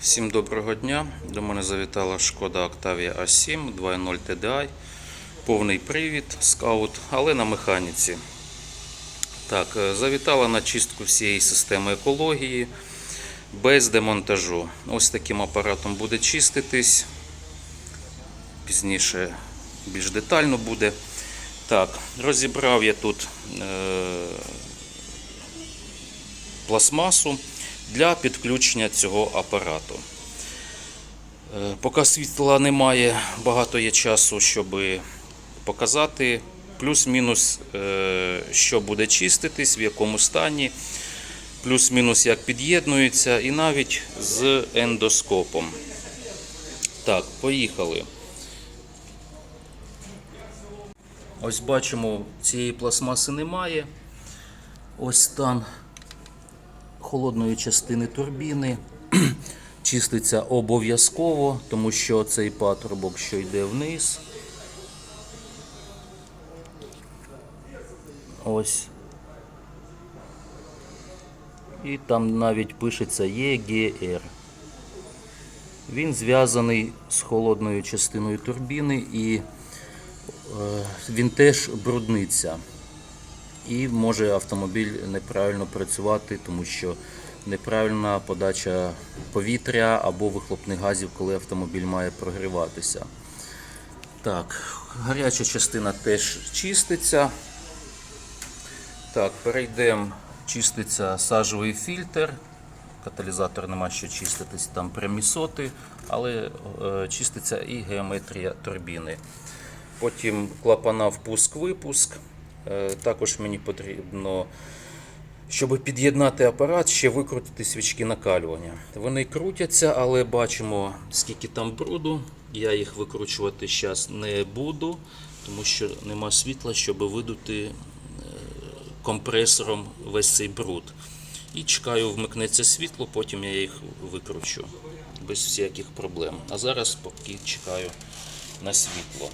Всім доброго дня. До мене завітала шкода Octavia A7 2.0 TDI. Повний привід, скаут, але на механіці. Так, е, завітала на чистку всієї системи екології без демонтажу. Ось таким апаратом буде чиститись. Пізніше більш детально буде. Так, розібрав я тут е, пластмасу для підключення цього апарату. Е, Поки світла немає, багато є часу, щоб показати. Плюс-мінус, е, що буде чиститись, в якому стані, плюс-мінус як під'єднується, і навіть з ендоскопом. Так, поїхали. Ось бачимо, цієї пластмаси немає. Ось стан холодної частини турбіни. Чиститься обов'язково, тому що цей патрубок, що йде вниз. Ось. І там навіть пишеться ЄГР. Він зв'язаний з холодною частиною турбіни і е, він теж брудниться. І може автомобіль неправильно працювати, тому що неправильна подача повітря або вихлопних газів, коли автомобіль має прогріватися. Так, гаряча частина теж чиститься. Так, перейдемо. Чиститься сажовий фільтр. Каталізатор нема що чиститись, там прямі соти, але е, чиститься і геометрія турбіни. Потім клапана впуск-випуск. Е, Також мені потрібно, щоб під'єднати апарат, ще викрутити свічки накалювання. Вони крутяться, але бачимо, скільки там бруду. Я їх викручувати зараз не буду, тому що нема світла, щоб видути е, компресором весь цей бруд. І чекаю, вмикнеться світло, потім я їх викручу без всяких проблем. А зараз поки чекаю на світло.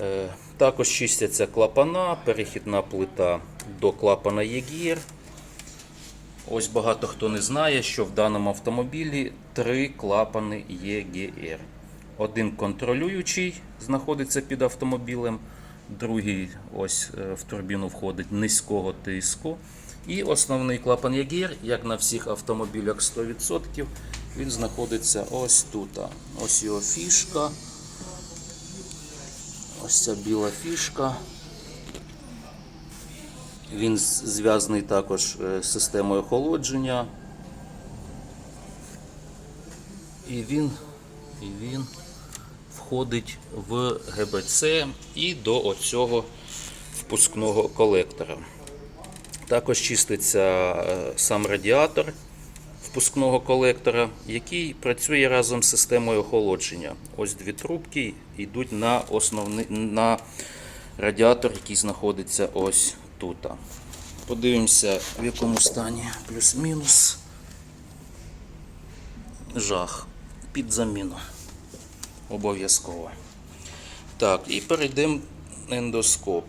Е, Також чистяться клапана, перехідна плита до клапана ЄГІР. Ось багато хто не знає, що в даному автомобілі три клапани ЄГР. Один контролюючий знаходиться під автомобілем, другий ось е, в турбіну входить низького тиску. І основний клапан ЄГР, як на всіх автомобілях 100%, він знаходиться ось тут. Ось його фішка. Ось ця біла фішка. Він зв'язаний також е, з системою охолодження. І він, і він входить в ГБЦ і до оцього впускного колектора. Також чиститься е, сам радіатор впускного колектора, який працює разом з системою охолодження. Ось дві трубки йдуть на основний на радіатор, який знаходиться ось тут. Подивимося, в якому стані плюс-мінус. Жах. Під заміну. Обов'язково. Так, і перейдемо ендоскоп.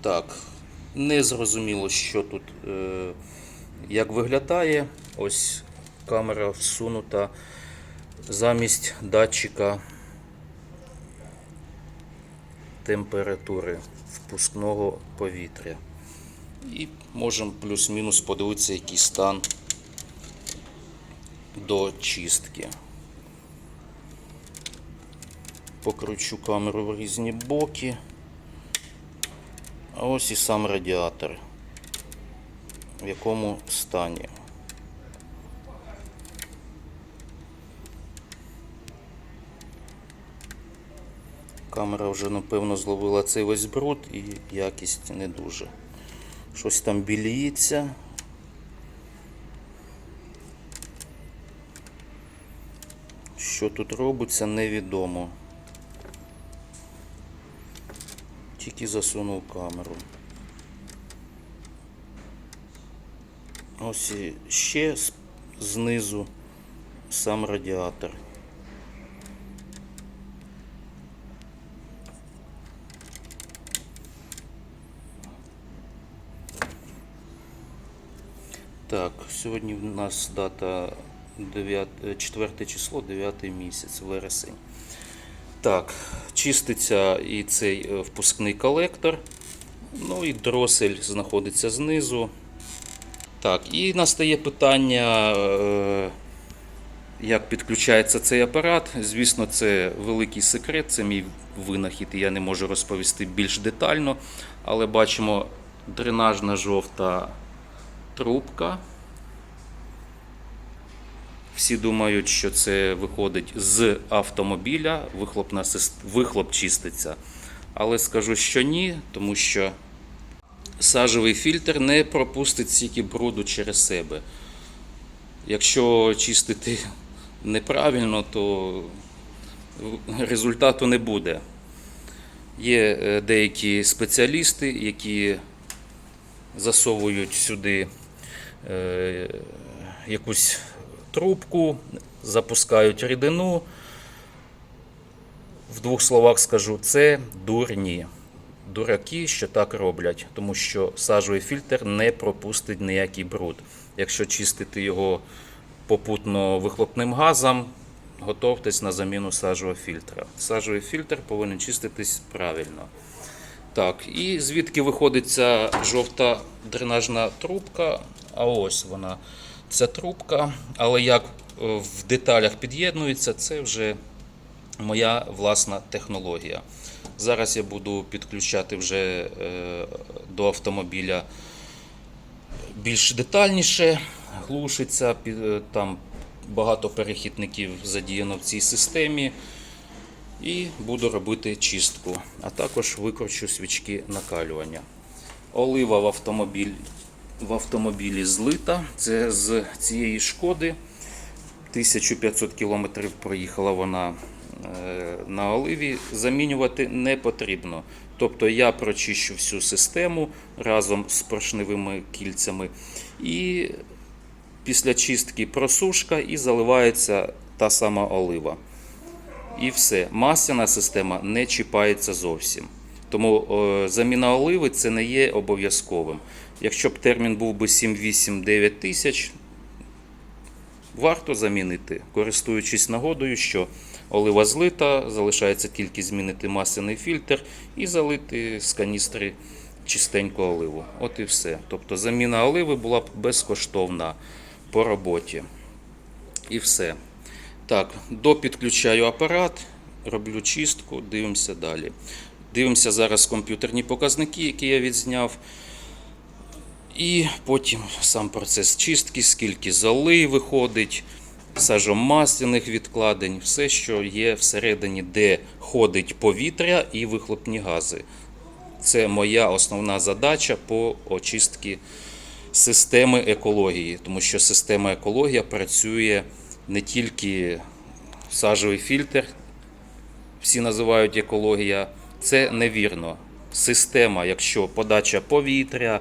Так, не зрозуміло, що тут е, як виглядає. Ось камера всунута замість датчика температури впускного повітря. І можемо плюс-мінус подивитися, який стан до чистки. Покручу камеру в різні боки. А ось і сам радіатор. В якому стані. Камера вже напевно зловила цей весь бруд і якість не дуже. Щось там біліється. Що тут робиться, невідомо. Тільки засунув камеру. Ось ще знизу сам радіатор. Так, сьогодні в нас дата 9, 4 число, 9 місяць, вересень. Так, чиститься і цей е, впускний колектор. Ну і дросель знаходиться знизу. Так, і настає питання, е, як підключається цей апарат. Звісно, це великий секрет, це мій винахід, і я не можу розповісти більш детально. Але бачимо дренажна жовта трубка. Всі думають, що це виходить з автомобіля, вихлопна сис- вихлоп чиститься. Але скажу, що ні, тому що сажевий фільтр не пропустить стільки бруду через себе. Якщо чистити неправильно, то результату не буде. Є е, деякі спеціалісти, які засовують сюди е, якусь трубку, запускають рідину. В двох словах скажу, це дурні. Дураки, що так роблять, тому що сажовий фільтр не пропустить ніякий бруд. Якщо чистити його попутно вихлопним газом, готовтесь на заміну сажового фільтра. Сажовий фільтр повинен чиститись правильно. Так, і звідки виходить ця жовта дренажна трубка? А ось вона, ця трубка. Але як е, в деталях під'єднується, це вже моя власна технологія. Зараз я буду підключати вже е, до автомобіля більш детальніше, глушиться, е, там багато перехідників задіяно в цій системі. І буду робити чистку, а також викручу свічки накалювання. Олива в автомобіль, в автомобілі злита. Це з цієї шкоди. 1500 км проїхала вона е, на оливі. Замінювати не потрібно. Тобто я прочищу всю систему разом з поршневими кільцями. І після чистки просушка і заливається та сама олива. І все. Масляна система не чіпається зовсім. Тому е, заміна оливи це не є обов'язковим. Якщо б термін був би 7-8-9 тисяч, варто замінити, користуючись нагодою, що олива злита, залишається тільки змінити масляний фільтр і залити з каністри чистеньку оливу. От і все. Тобто заміна оливи була б безкоштовна по роботі. І все. Так, допідключаю апарат, роблю чистку, дивимося далі. Дивимося зараз комп'ютерні показники, які я відзняв. І потім сам процес чистки, скільки золи виходить, сажомасляних відкладень, все, що є всередині, де ходить повітря і вихлопні гази. Це моя основна задача по очистці системи екології, тому що система екологія працює не тільки сажовий фільтр, всі називають екологія. Це невірно. Система, якщо подача повітря,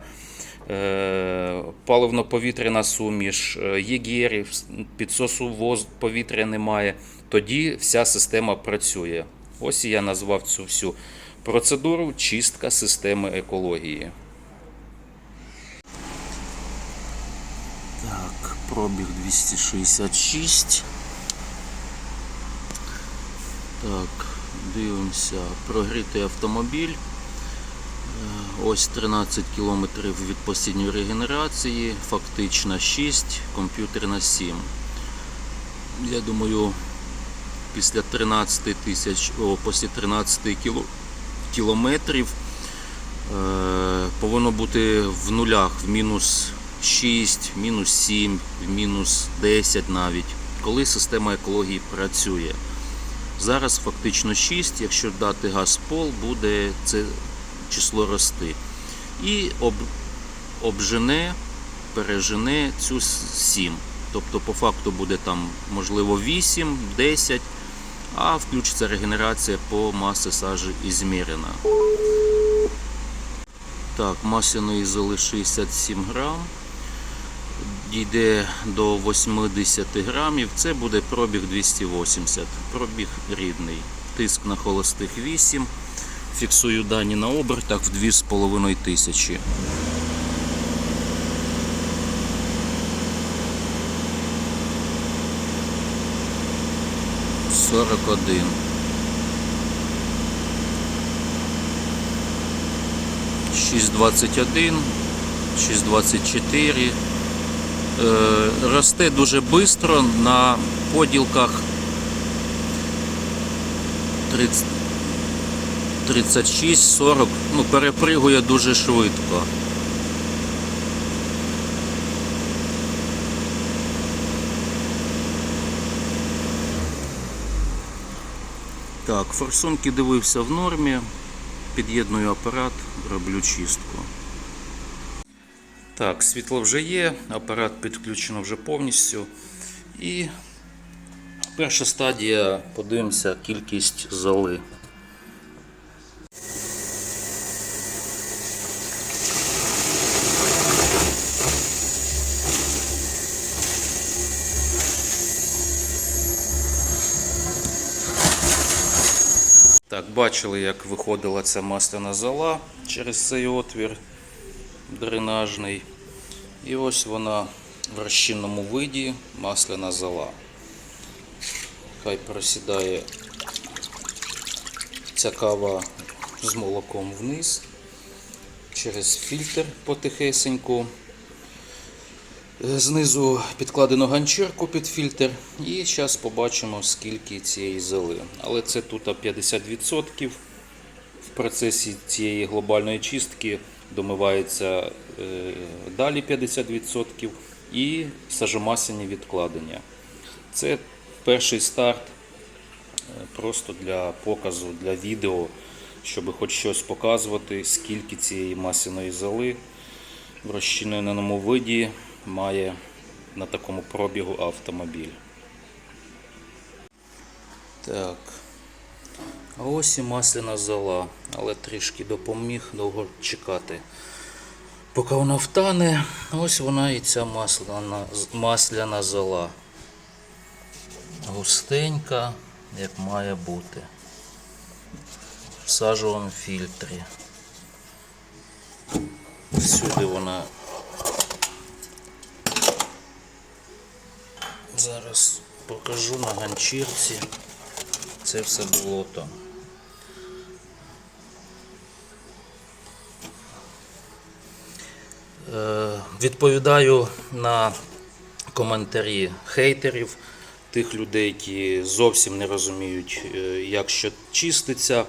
паливно-повітряна суміш, е, єгерів, підсосу воз повітря немає, тоді вся система працює. Ось я назвав цю всю процедуру чистка системи екології. Так, пробіг 266. Так, дивимося, прогрітий автомобіль. Ось 13 км від постійної регенерації, фактично 6, комп'ютерна 7. Я думаю, після 13 тисяч, о, після 13 кіло, кілометрів е, повинно бути в нулях, в мінус 6, мінус 7, в мінус 10 навіть, коли система екології працює. Зараз фактично 6, якщо дати газ пол, буде це число рости. І об, обжене, пережене цю 7. Тобто по факту буде там можливо 8, 10, а включиться регенерація по масі сажі ізмірена. Так, масляної золи 67 грам. Дійде до 80 грамів. Це буде пробіг 280. Пробіг рідний. Тиск на холостих 8. Фіксую дані на обертах в 2,5 тисячі. 41. Шість двадцять один, шість двадцять чотири. Е, Росте дуже швидко на поділках 30, 36, 40, ну перепригує дуже швидко. Так, форсунки дивився в нормі. Під'єдную апарат, роблю чистку. Так, світло вже є, апарат підключено вже повністю. І перша стадія, подивимося кількість золи. Бачили, як виходила ця масляна зола через цей отвір дренажний. І ось вона в розчинному виді масляна зола. Хай просідає ця кава з молоком вниз через фільтр потихесеньку. Знизу підкладено ганчірку під фільтр. І зараз побачимо, скільки цієї золи. Але це тут 50%. В процесі цієї глобальної чистки домивається е, далі 50% і сажомасляні відкладення. Це перший старт е, просто для показу, для відео, щоб хоч щось показувати, скільки цієї масляної золи в розчиненому виді має на такому пробігу автомобіль. Так. А ось і масляна зола, але трішки допоміг довго чекати. Поки вона втане, ось вона і ця масляна, масляна зола. Густенька, як має бути. В сажовому фільтрі. Всюди вона Зараз покажу на ганчірці. Це все болото. Е, Відповідаю на коментарі хейтерів, тих людей, які зовсім не розуміють, е, як що чиститься.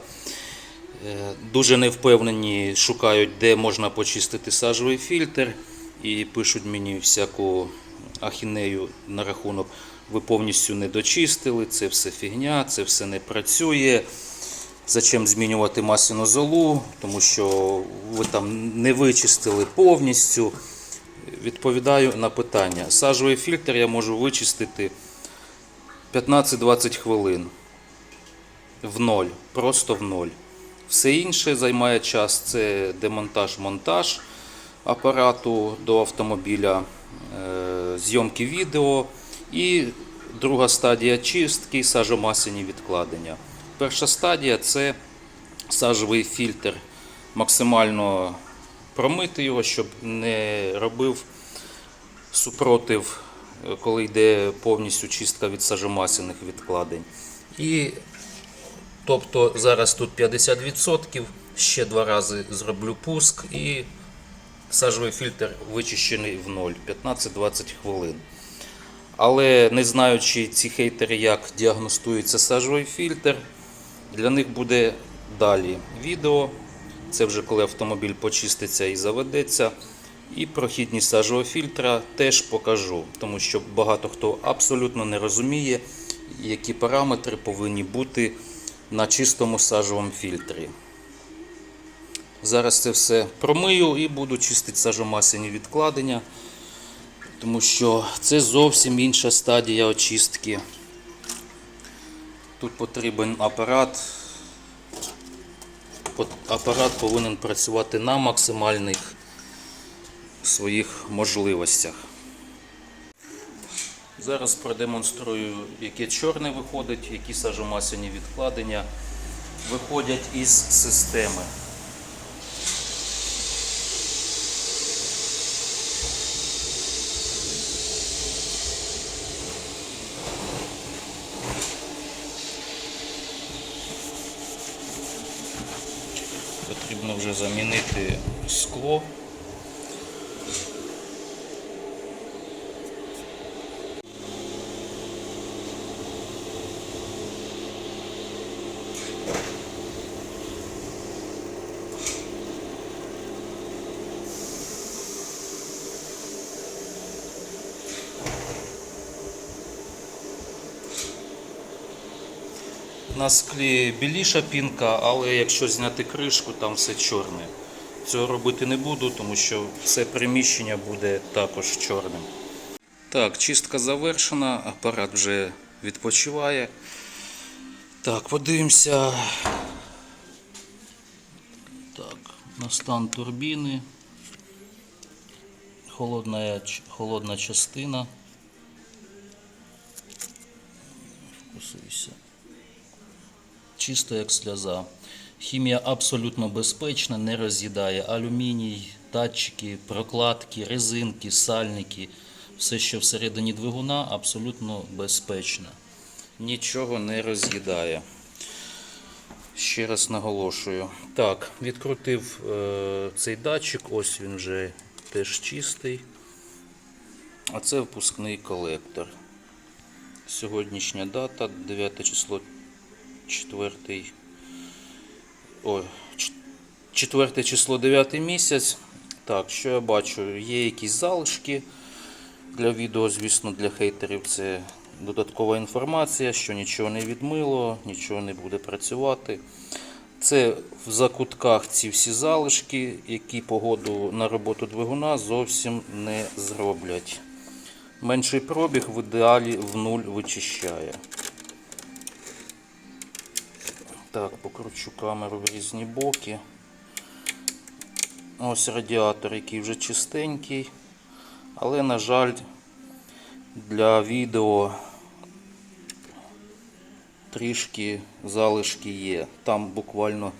Е, Дуже невпевнені, шукають, де можна почистити сажовий фільтр і пишуть мені всяку ахінею на рахунок. Ви повністю не дочистили, це все фігня, це все не працює. Зачем змінювати масляну золу, тому що ви там не вичистили повністю. Відповідаю на питання. Сажовий фільтр я можу вичистити 15-20 хвилин в ноль, просто в ноль. Все інше займає час це демонтаж-монтаж апарату до автомобіля, е, зйомки відео і друга стадія чистки сажомасляні відкладення. Перша стадія це сажовий фільтр, максимально промити його, щоб не робив супротив, коли йде повністю чистка від сажомасляних відкладень. І Тобто зараз тут 50%, ще два рази зроблю пуск і сажовий фільтр вичищений в ноль 15-20 хвилин. Але не знаючи ці хейтери, як діагностується сажовий фільтр, для них буде далі відео. Це вже коли автомобіль почиститься і заведеться. І прохідність сажового фільтра теж покажу, тому що багато хто абсолютно не розуміє, які параметри повинні бути на чистому сажовому фільтрі. Зараз це все промию і буду чистити сажомасляні відкладення, тому що це зовсім інша стадія очистки. Тут потрібен апарат. Апарат повинен працювати на максимальних своїх можливостях. Зараз продемонструю, яке чорне виходить, які сажомасляні відкладення виходять із системи. Потрібно вже замінити скло. На склі біліша пінка, але якщо зняти кришку, там все чорне. Цього робити не буду, тому що все приміщення буде також чорним. Так, чистка завершена, апарат вже відпочиває. Так, подивимося. Так, на стан турбіни. Холодна, холодна частина. Фокусуйся чисто як сльоза. Хімія абсолютно безпечна, не роз'їдає алюміній, датчики, прокладки, резинки, сальники. Все, що всередині двигуна, абсолютно безпечно. Нічого не роз'їдає. Ще раз наголошую. Так, відкрутив е, цей датчик, ось він вже теж чистий. А це впускний колектор. Сьогоднішня дата, 9 число четвертий. Ой, ч- четверте число, 9 місяць. Так, що я бачу? Є якісь залишки для відео, звісно, для хейтерів це додаткова інформація, що нічого не відмило, нічого не буде працювати. Це в закутках ці всі залишки, які погоду на роботу двигуна зовсім не зроблять. Менший пробіг в ідеалі в нуль вичищає. Так, покручу камеру в різні боки. Ось радіатор, який вже чистенький. Але, на жаль, для відео трішки залишки є. Там буквально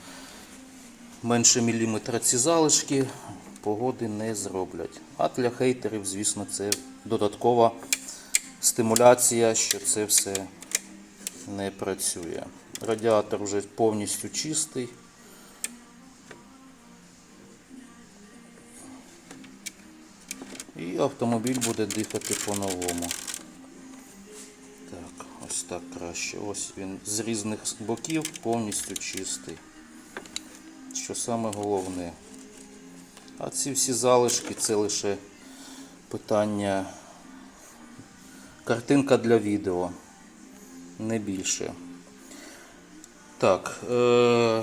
менше міліметра ці залишки погоди не зроблять. А для хейтерів, звісно, це додаткова стимуляція, що це все не працює. Радіатор вже повністю чистий. І автомобіль буде дихати по-новому. Так, ось так краще. Ось він з різних боків повністю чистий. Що саме головне. А ці всі залишки це лише питання картинка для відео. Не більше. Так, е-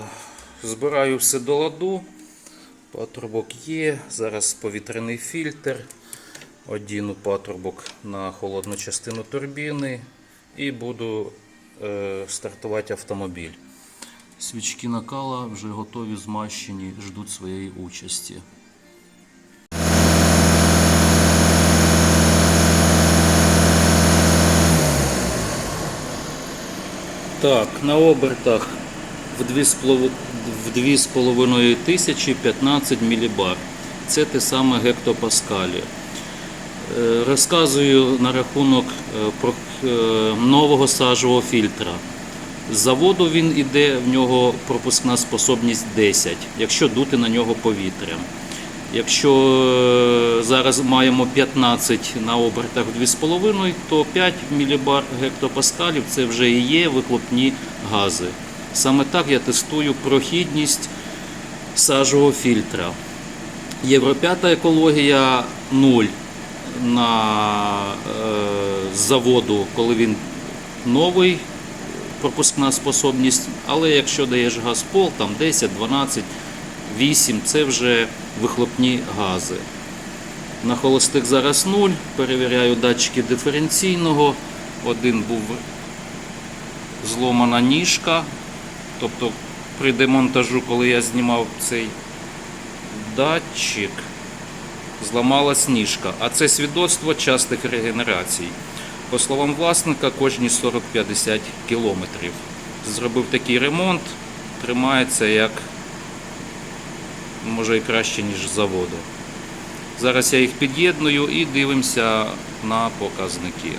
збираю все до ладу. Патрубок є. Зараз повітряний фільтр. Одіну патрубок на холодну частину турбіни і буду е- стартувати автомобіль. Свічки накала вже готові, змащені, ждуть своєї участі. Так, на обертах в 2,5 в 2,5 тисячі 15 мілібар. Це те саме гектопаскалі. Е, Розказую на рахунок е, про е, нового сажового фільтра. З заводу він іде, в нього пропускна способність 10, якщо дути на нього повітрям. Якщо е, зараз маємо 15 на обертах 2,5, то 5 мілібар гектопаскалів це вже і є вихлопні гази. Саме так я тестую прохідність сажового фільтра. Євро 5 екологія 0 на е, заводу, коли він новий, пропускна способність, але якщо даєш газ пол, там 10, 12, 8, це вже вихлопні гази. На холостих зараз 0, перевіряю датчики диференційного. Один був зломана ніжка. Тобто при демонтажу, коли я знімав цей датчик, зламалась ніжка. А це свідоцтво частих регенерацій. По словам власника, кожні 40-50 кілометрів. Зробив такий ремонт, тримається як може і краще, ніж з заводу. Зараз я їх під'єдную і дивимося на показники.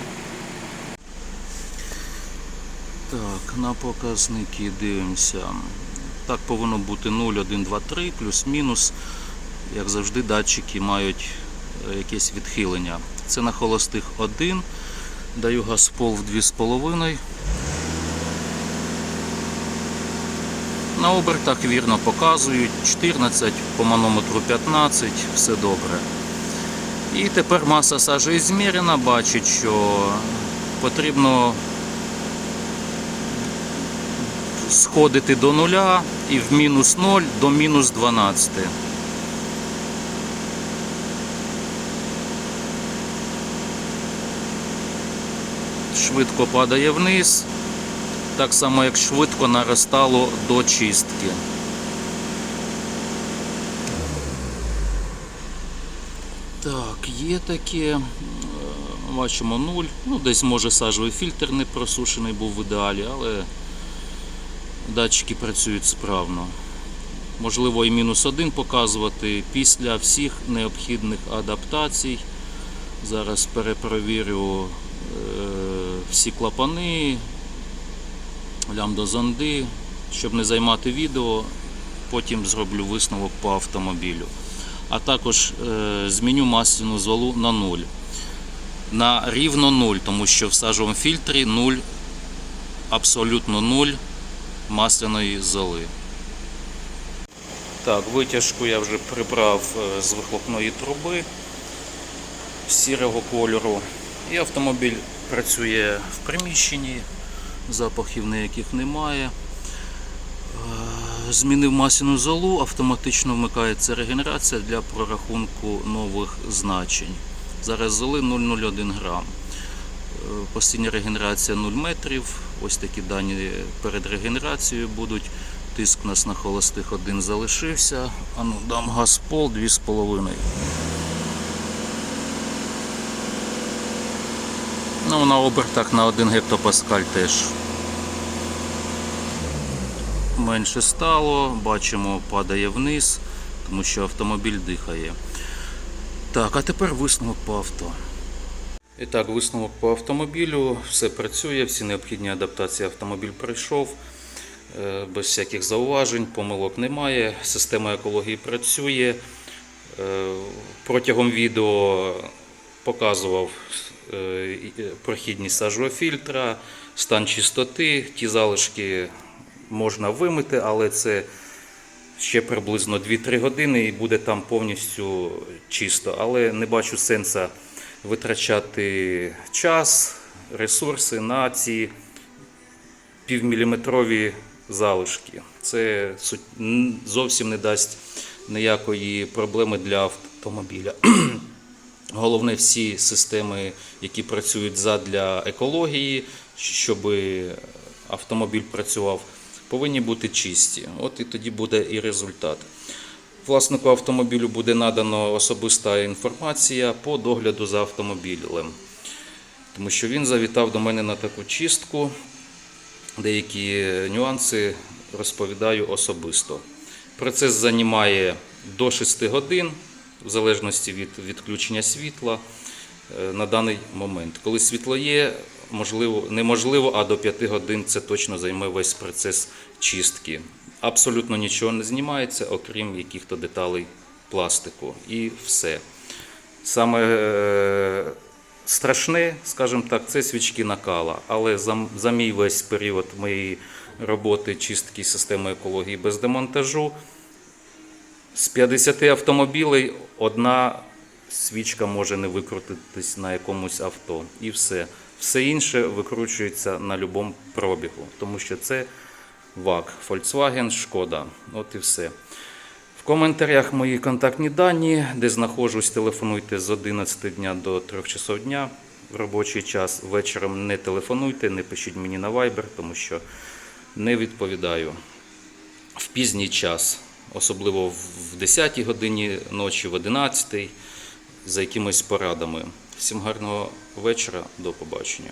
Так, на показники дивимося. так повинно бути 0, 1, 2, 3, плюс-мінус. Як завжди, датчики мають е, якесь відхилення. Це на холостих 1. Даю газ пол в 2,5. На обертах вірно показують 14, по манометру 15, все добре. І тепер маса сажі змірена, бачить, що потрібно сходити до нуля і в мінус 0 до мінус 12. Швидко падає вниз, так само як швидко наростало до чистки. Так, є таке. Е, Бачимо 0. Ну, десь може сажовий фільтр не просушений був в ідеалі, але датчики працюють справно. Можливо і мінус 1 показувати після всіх необхідних адаптацій. Зараз перепровірю е, всі клапани, лямбдозонди, щоб не займати відео, потім зроблю висновок по автомобілю. А також е, зміню масляну золу на 0. На рівно 0, тому що в сажовому фільтрі 0, абсолютно 0 масляної золи. Так, витяжку я вже прибрав е, з вихлопної труби сірого кольору. І автомобіль працює в приміщенні, запахів ніяких немає. Е, Змінив масляну золу, автоматично вмикається регенерація для прорахунку нових значень. Зараз золи 0,01 грам. Е, Постійна регенерація 0 метрів. Ось такі дані перед регенерацією будуть. Тиск у нас на холостих один залишився. А ну дам газ пол 2,5. Ну, на обертах на 1 гектопаскаль теж менше стало, бачимо, падає вниз, тому що автомобіль дихає. Так, а тепер висновок по авто. І так, висновок по автомобілю, все працює, всі необхідні адаптації автомобіль пройшов. е, Без всяких зауважень, помилок немає. Система екології працює. Е, Протягом відео показував е, е, прохідність сажового фільтра, стан чистоти. Ті залишки можна вимити, але це ще приблизно 2-3 години і буде там повністю чисто. Але не бачу сенсу витрачати час, ресурси на ці півміліметрові залишки. Це зовсім не дасть ніякої проблеми для автомобіля. Головне, всі системи, які працюють задля екології, щоб автомобіль працював, повинні бути чисті. От і тоді буде і результат. Власнику автомобілю буде надано особиста інформація по догляду за автомобілем, тому що він завітав до мене на таку чистку. Деякі нюанси розповідаю особисто. Процес займає до 6 годин, в залежності від відключення світла е, на даний момент. Коли світло є, можливо, неможливо, а до 5 годин це точно займе весь процес чистки. Абсолютно нічого не знімається, окрім яких-то деталей пластику. І все. Саме е, страшне, скажімо так, це свічки накала. Але за, за мій весь період моєї роботи чистки системи екології без демонтажу з 50 автомобілей одна свічка може не викрутитись на якомусь авто. І все. Все інше викручується на будь-якому пробігу, тому що це ВАК, Volkswagen, Шкода. От і все. В коментарях мої контактні дані, де знаходжусь, телефонуйте з 11 дня до 3 часов дня в робочий час. Вечором не телефонуйте, не пишіть мені на Viber, тому що не відповідаю в пізній час, особливо в 10 годині ночі, в 11 за якимись порадами. Всім гарного вечора, до побачення.